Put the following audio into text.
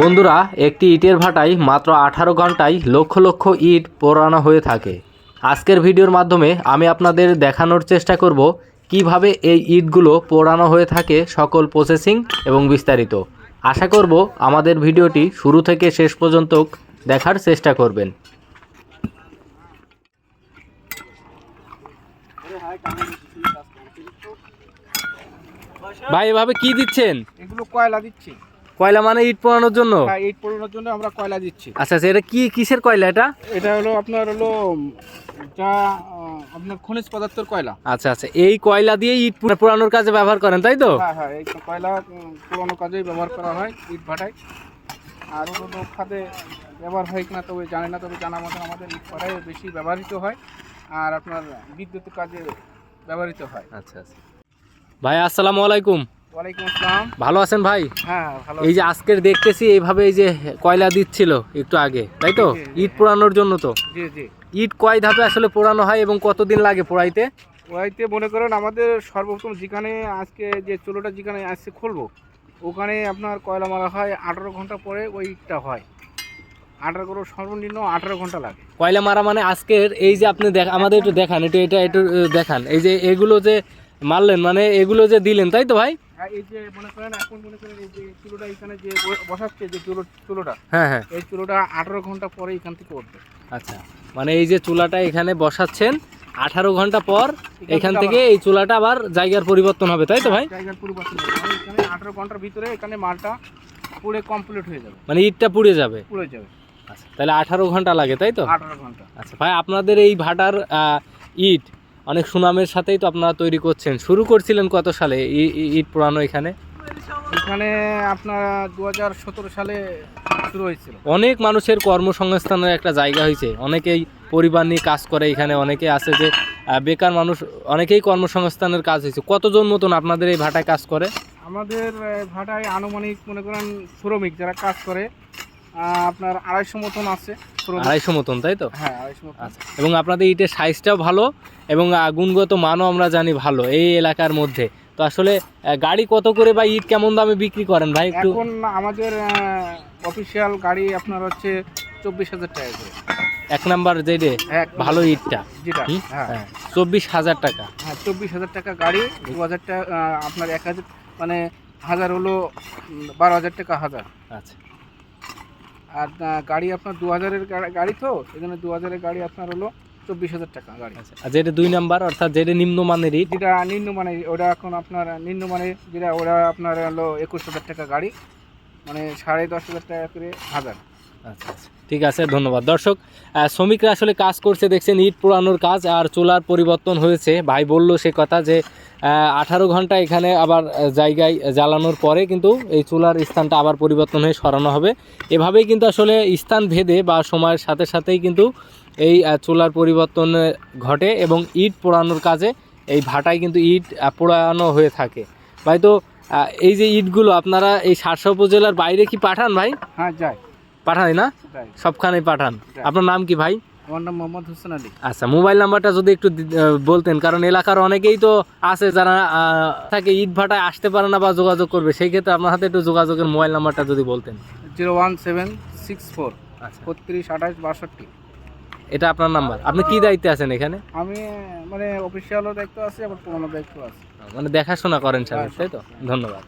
বন্ধুরা, একটি ইটের ভাটায় মাত্র আঠারো ঘন্টায় লক্ষ লক্ষ ইট পোড়ানো হয়ে থাকে। আজকের ভিডিওর মাধ্যমে আমি আপনাদের দেখানোর চেষ্টা করব কীভাবে এই ইটগুলো পোড়ানো হয়ে থাকে সকল প্রসেসিং এবং বিস্তারিত। আশা করব আমাদের ভিডিওটি শুরু থেকে শেষ পর্যন্ত দেখার চেষ্টা করবেন। ভাই, এভাবে কি দিচ্ছেন? এগুলো কয়লা দিচ্ছি। কয়লা মানে ইট পোড়ানোর জন্য? হ্যাঁ ইট পোড়ানোর জন্য আমরা কয়লা দিচ্ছি। আচ্ছা আচ্ছা এটা কি কিসের কয়লা এটা? এটা হলো আপনার হলো যা আপনার খনিজ পদার্থের কয়লা। আচ্ছা আচ্ছা এই কয়লা দিয়ে ইট পোড়ানোর কাজে ব্যবহার করেন তাই তো? হ্যাঁ হ্যাঁ এই কয়লা পুরোনো কাজেই ব্যবহার করা হয় ইট ভাটায়। আর অন্য খাতে ব্যবহার হয় কিনা তবে জানি না তবে জানা মতন আমাদের ইট ভাটায় বেশি ব্যবহৃত হয় আর আপনার বিদ্যুৎ কাজে ব্যবহৃত হয়। আচ্ছা আচ্ছা। ভাই আসসালামু আলাইকুম। ওয়ালাইকুম আসসালাম। ভালো আছেন ভাই? হ্যাঁ ভালো এই যে আজকের দেখতেছি এইভাবে এই যে কয়লা দিচ্ছিল একটু আগে তাই তো। ইট পোড়ানোর জন্য তো। জি জি। ইট কয় ধাপে আসলে পোড়ানো হয় এবং কতদিন লাগে পোড়াইতে? পোড়াইতে মনে করেন আমাদের সর্বপ্রথম যেখানে আজকে যে চুলোটা যেখানে আজকে খুলবো ওখানে আপনার কয়লা মারা হয় আঠারো ঘণ্টা পরে ওই ইটটা হয়। আঠারো করে সর্বনিম্ন আঠারো ঘণ্টা লাগে। কয়লা মারা মানে আজকের এই যে আপনি দেখ আমাদের একটু দেখান একটু এটা একটু দেখান। এই যে এগুলো যে মারলেন মানে এগুলো যে দিলেন তাই তো ভাই? আর এই যে মনে করেন এখন মনে করেন এই যে চুলোটা এখানে যে বসাচ্ছে যে চুলো চুলোটা হ্যাঁ হ্যাঁ। এই চুলোটা আঠারো ঘণ্টা পরে এখান থেকে উঠবে। আচ্ছা মানে এই যে চুলাটা এখানে বসাচ্ছেন আঠারো ঘণ্টা পর এখান থেকে এই চুলাটা আবার জায়গার পরিবর্তন হবে তাই তো ভাই? জায়গার পরিবর্তন হবে। মানে এখানে আঠারো ঘণ্টার ভিতরে এখানে মালটা পুরো কমপ্লিট হয়ে যাবে। মানে ইটটা পুড়ে যাবে। পুড়ে যাবে। আচ্ছা তাহলে আঠারো ঘণ্টা লাগে তাই তো? আঠারো ঘণ্টা। আচ্ছা ভাই আপনাদের এই ভাটার ইট অনেক সুনামের সাথেই তো আপনারা তৈরি করছেন। শুরু করছিলেন কত সালে? ইট পোড়ানো এখানে? এখানে আপনার দু হাজার সতেরো সালে শুরু হয়েছিল। অনেক মানুষের কর্মসংস্থানের একটা জায়গা হয়েছে। অনেকেই পরিবার নিয়ে কাজ করে এখানে অনেকে আছে যে বেকার মানুষ অনেকেই কর্মসংস্থানের কাজ হয়েছে। কতজন মতন আপনাদের এই ভাটায় কাজ করে? আমাদের ভাটায় আনুমানিক মনে করেন শ্রমিক যারা কাজ করে আপনার আড়াইশো মতন আছে আড়াইশো মতন তাই তো? হ্যাঁ আড়াইশো মতন। আচ্ছা এবং আপনাদের ইটের সাইজটাও ভালো এবং গুণগত মানও আমরা জানি ভালো এই এলাকার মধ্যে। তো আসলে গাড়ি কত করে বা ইট কেমন দামে বিক্রি করেন ভাই একটু? এখন আমাদের অফিসিয়াল গাড়ি আপনার হচ্ছে চব্বিশ হাজার টাকা করে। এক নাম্বার যেটে ভালো ইটটা। যেটা হ্যাঁ। হ্যাঁ চব্বিশ হাজার টাকা। হ্যাঁ চব্বিশ হাজার টাকা গাড়ি দু হাজার টাকা আপনার এক হাজার মানে হাজার হলো বারো হাজার টাকা হাজার। আচ্ছা। আর গাড়ি আপনার দু হাজারের গাড়ি তো এখানে দু হাজারের গাড়ি আপনার হলো চব্বিশ হাজার টাকা গাড়ি। আচ্ছা আর যেটা দুই নাম্বার অর্থাৎ যেটা নিম্নমানের ইট যেটা নিম্নমানের ওটা এখন আপনার নিম্নমানে যেটা ওটা আপনার হলো একুশ হাজার টাকা গাড়ি মানে সাড়ে দশ হাজার টাকা করে হাজার। ঠিক আছে, ধন্যবাদ। দর্শক শ্রমিকরা আসলে কাজ করছে, দেখছেন ইট পোড়ানোর কাজ আর চুলার পরিবর্তন হয়েছে। ভাই বলল সে কথা যে আঠারো ঘণ্টা এখানে আবার জায়গায় জ্বালানোর পরে কিন্তু এই চুলার স্থানটা আবার পরিবর্তন হয়ে সরানো হবে। এভাবেই কিন্তু আসলে স্থান ভেদে বা সময়ের সাথে সাথেই কিন্তু এই চুলার পরিবর্তন ঘটে এবং ইট পোড়ানোর কাজে এই ভাটায় কিন্তু ইট পোড়ানো হয়ে থাকে। ভাই তো এই যে ইটগুলো আপনারা এই সারসা উপজেলার বাইরে কি পাঠান ভাই? হ্যাঁ যাই। পাঠাই না? যাই সবখানে পাঠান। আপনার নাম কি ভাই? আমার নাম মোহাম্মদ হোসেন আলী। আচ্ছা মোবাইল নাম্বারটা যদি একটু বলতেন কারণ এলাকার অনেকেই তো আছে যারা থাকে ইট ভাটায় আসতে পারে না বা যোগাযোগ করবে সেই ক্ষেত্রে আপনার হাতে একটু যোগাযোগের মোবাইল নাম্বারটা যদি বলতেন। Zero one seven six four আচ্ছা। বত্রিশ আঠাশ বাষট্টি। এটা আপনার নাম্বার। আপনি কি দায়িত্বে আছেন এখানে? আমি মানে অফিসিয়ালও দায়িত্ব আছে আবার পুরোনো দায়িত্ব আছে। মানে দেখাশোনা করেন স্যার তাই তো? ধন্যবাদ।